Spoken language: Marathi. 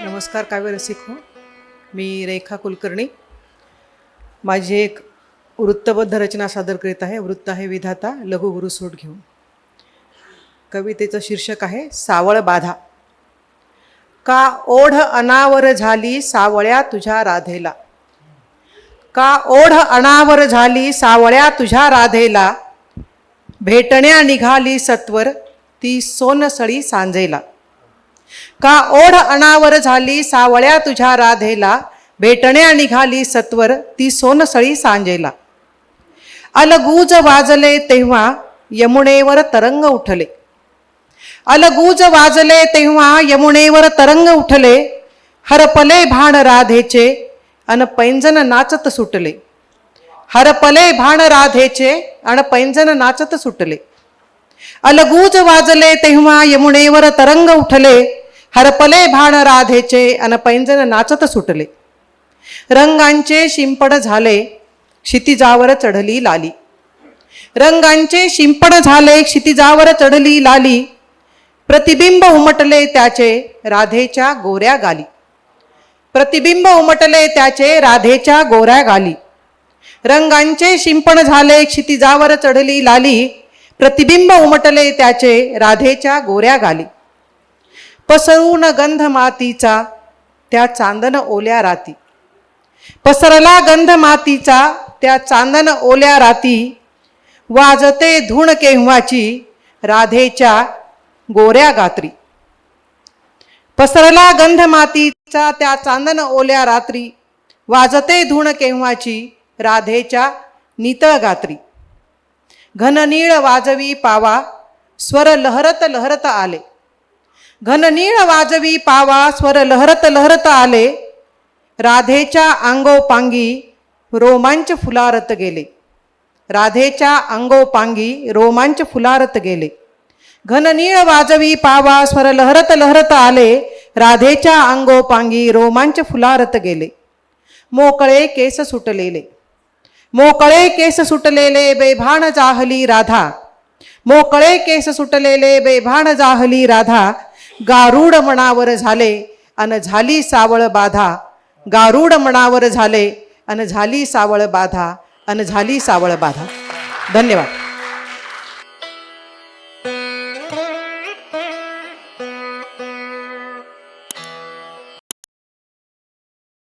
नमस्कार काव्य रसिक हो मी रेखा कुलकर्णी. माझी एक वृत्तबद्ध रचना सादर करीत आहे. वृत्त आहे विधाता लघु गुरुसोट घेऊन. कवितेचं शीर्षक आहे सावळ बाधा. का ओढ अनावर झाली सावळ्या तुझ्या राधेला? का ओढ अनावर झाली सावळ्या तुझ्या राधेला? भेटण्या निघाली सत्वर ती सोनसळी सांजेला. का ओढ अनावर झाली सावळ्या तुझ्या राधेला भेटण्या निघाली सत्वर ती सोनसळी सांजेला. अलगूज वाजले तेव्हा यमुनेवर तरंग उठले. अलगूज वाजले तेव्हा यमुनेवर तरंग उठले. हरपले भाण राधेचे अन पैंजन नाचत सुटले. हरपले भाण राधेचे आणि पैंजन नाचत सुटले. अलगूज वाजले तेव्हा यमुनेवर तरंग उठले. हरपले भाण राधेचे आणि पैंजन नाचत सुटले. रंगांचे शिंपड झाले क्षितिजावर चढली लाली. रंगांचे शिंपड झाले क्षितिजावर चढली लाली. प्रतिबिंब उमटले त्याचे राधेच्या गोऱ्या गाली. प्रतिबिंब उमटले त्याचे राधेच्या गोऱ्या गाली. रंगांचे शिंपण झाले क्षितिजावर चढली लाली प्रतिबिंब उमटले त्याचे राधेच्या गोऱ्या गाली. पसरून गंध मातीचा त्या चांदन ओल्या राती. पसरला गंध मातीचा त्या चांदन ओल्या राती. वाजते धूण केव्हाची राधेच्या गोऱ्या गात्री. पसरला गंध मातीचा त्या चांदन ओल्या रात्री. वाजते धूण केव्हाची राधेच्या नितळगात्री. घननीळ वाजवी पावा स्वर लहरत लहरत आले. घननीळ वाजवी पावा स्वर लहरत लहरत आले. राधेच्या अंगोपांगी रोमांच फुलारत गेले. राधेच्या अंगोपांगी रोमांच फुलारत गेले. घननीळ वाजवी पावा स्वर लहरत लहरत आले. राधेच्या अंगोपांगी रोमांच फुलारत गेले. मोकळे केस सुटलेले. मोकळे केस सुटलेले बेभान जाहली राधा मोकळे केस सुटलेले बेभान जाहली राधा गारुड मनावर झाले अन झाली सावळ बाधा गारुड मनावर झाले अन झाली सावळ बाधा अन झाली सावळ बाधा धन्यवाद